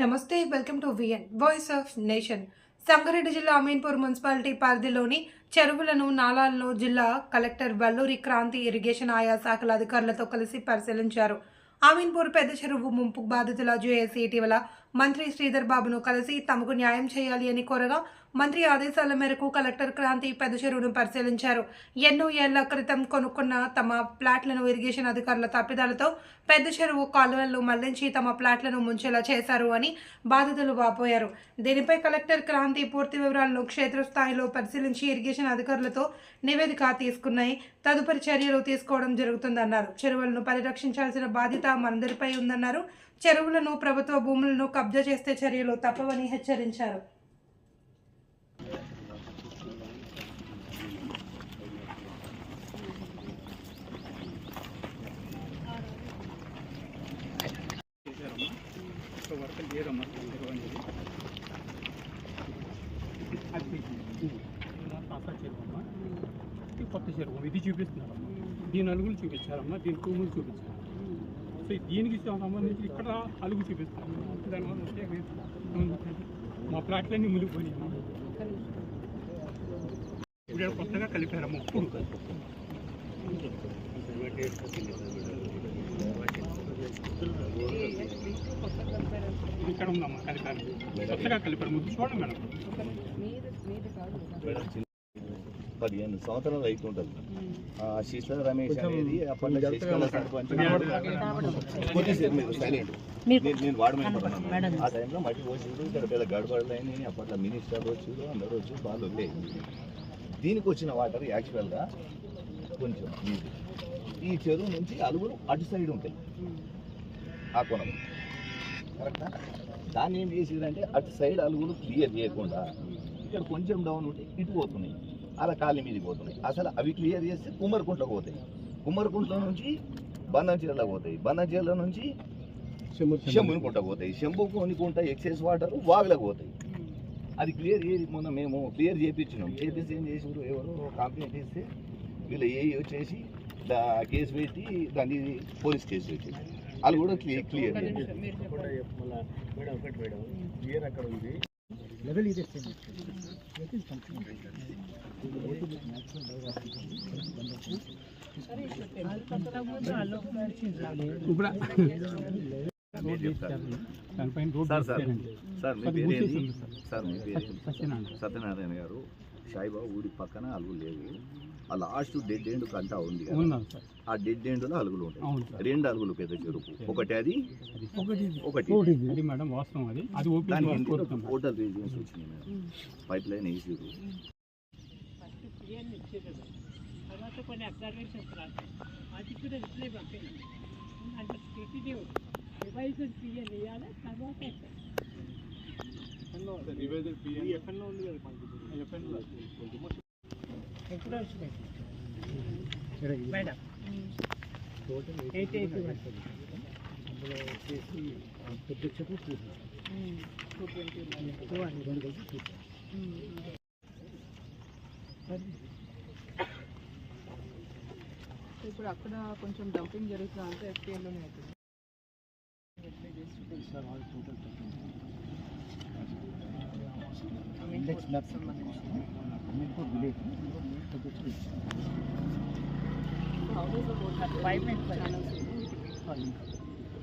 నమస్తే welcome to VN voice of nation Sangareddy జిల్లా Ameenpur municipality పరిధిలోని చెరువులను నాలాలను జిల్లా కలెక్టర్ వల్లూరి క్రాంతి ఇరిగేషన్ ఆయా శాఖల అధికారులతో కలిసి పరిశీలించారు. అమీన్పూర్ పెద్ద చెరువు ముంపు బాధితుల జేఏసీ ఇటీవల మంత్రి శ్రీధర్ బాబును కలిసి తమకు న్యాయం చేయాలి అని కోరగా మంత్రి ఆదేశాల మేరకు కలెక్టర్ క్రాంతి పెద్ద చెరువును పరిశీలించారు. ఎన్నో ఏళ్ళ క్రితం కొనుక్కున్న తమ ప్లాట్లను ఇరిగేషన్ అధికారుల తప్పిదాలతో పెద్ద చెరువు కాలువల్లో మళ్ళించి తమ ప్లాట్లను ముంచేలా చేశారు అని బాధితులు వాపోయారు. దీనిపై కలెక్టర్ క్రాంతి పూర్తి వివరాలను క్షేత్రస్థాయిలో పరిశీలించి ఇరిగేషన్ అధికారులతో నివేదిక తీసుకున్నాయి. తదుపరి చర్యలు తీసుకోవడం జరుగుతుందన్నారు. చెరువులను పరిరక్షించాల్సిన బాధ్యత మనందరిపై ఉందన్నారు. చెరువులను ప్రభుత్వ భూములను కబ్జా చేస్తే చర్యలు తప్పవని హెచ్చరించారు. ఇది కొత్త చెరువు ఇది చూపిస్తున్నారమ్మా. దీని అలుగులు చూపించారమ్మా. దీని తూములు చూపించారు. సో దీనికి సంబంధించి ఇక్కడ అలుగు దానివల్ల ఏంటి? మా ప్లాట్లన్నీ మునిగిపోయినాయి. ఇప్పుడు కొత్తగా కలిపారమ్మా ఇప్పుడు ఇది ఇక్కడ ఉందమ్మా కలిపారు కొత్తగా కలిపారు ముందు చూడండి మేడం. పదిహేను సంవత్సరాలు అవుతుంటుంది ఆ శిశుల రమేష్ అనేది అప్పట్లో శశికళ సర్పంచ్ కొద్దిసేపు మీరు సైలెంట్ నేను నేను వాడమైపోతున్నాను ఆ టైంలో మట్టి వచ్చారు ఇక్కడ పెద్ద గడబడలైన అప్పట్లో మినిస్టర్ వచ్చారు అందరూ వచ్చి బాగా ఉండేది దీనికి వచ్చిన వాటర్ యాక్చువల్గా కొంచెం ఈ చెరువు నుంచి అలుగులు అటు సైడ్ ఉంటాయి. ఆ కొనం కరెక్టా దాన్ని ఏం చేసిరంటే అటు సైడ్ అలుగులు క్లియర్ చేయకుండా ఇక్కడ కొంచెం డౌన్ ఉంటే ఇటు పోతున్నాయి. అలా కాలి మీదకి పోతున్నాయి అసలు అవి క్లియర్ చేస్తే కుమ్మరికుంట్లకు పోతాయి కుమ్మరికుంట్ల నుంచి బన్నంచీరలో పోతాయి బన్నంచీరల నుంచి శంభునికుంట పోతాయి శంభునికుంట ఎక్సెస్ వాటర్ వాగులకు పోతాయి అది క్లియర్ చేసి మొన్న మేము క్లియర్ చేయించినాం చేపిస్తే ఏం చేసారు ఎవరో కంప్లైంట్ చేస్తే వీళ్ళు ఏ వచ్చేసి దా కేసు పెట్టి దాన్ని పోలీస్ కేసు పెట్టింది వాళ్ళు కూడా క్లియర్ క్లియర్ లెవెల్ ఇదే దానిపైన రోడ్ సార్ సార్. మీ మీ పేరు? సత్యనారాయణ గారు సాయిబాబా ఊరి పక్కన అలుగులు లేవు. ఆ లాస్ట్ డెడ్ ఎండ్ కంటా ఉంది ఆ డెడ్ ఎండ్లో అలుగులు ఉంటాయి. అవును సార్. రెండు అలుగులు పెద్ద చెరుకు. ఒకటి అది ఒకటి మేడం వాస్తవం అది. టోటల్ వచ్చినాయి మేడం. పైప్ లైన్ వేసారు తర్వాత కొన్ని అబ్జర్వేషన్స్ రాశాయి అది కూడా రిప్లై పంపింది అంటే స్థితిని రివైజన్ పిఎల్ ఇవ్వాలి తర్వాత ఎప్పుడు వచ్చినాయి madam eight eight two twenty ఇప్పుడు అక్కడ కొంచెం డంపింగ్ జరుగుతుంది అంటే ఎఫ్టీఎల్లోనే అవుతుంది ఫైవ్ మినిట్స్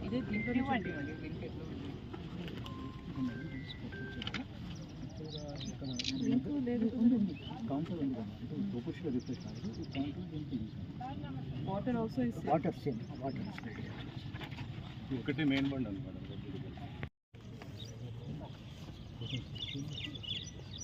ఇదే దీంట్లో ఇవ్వండి లింక్ లేదు water also is water same water ఒకటే మెయిన్ బండ్ అనమాట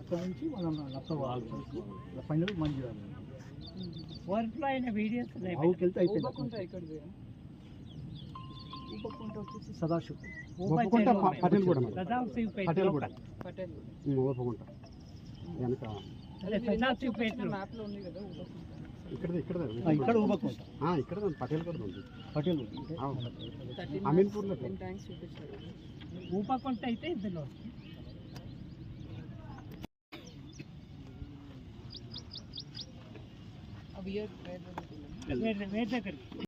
అక్కడ నుంచి మనం లప్ప మంచి వర్క్లో అయిన వీడియోస్ వెళ్తే అయిపోయింది సదాశివ్ ఒప్పుకుంటా పటేల్ కూడా పటేల్ ఒప్పుకుంటా వెనక ఇక్కడ ఇక్కడ ఇక్కడ పటేల్ కూడా. ఉంది Patel అమీన్పూర్లో ¿Qué es lo que se the ¿Qué es lo que se?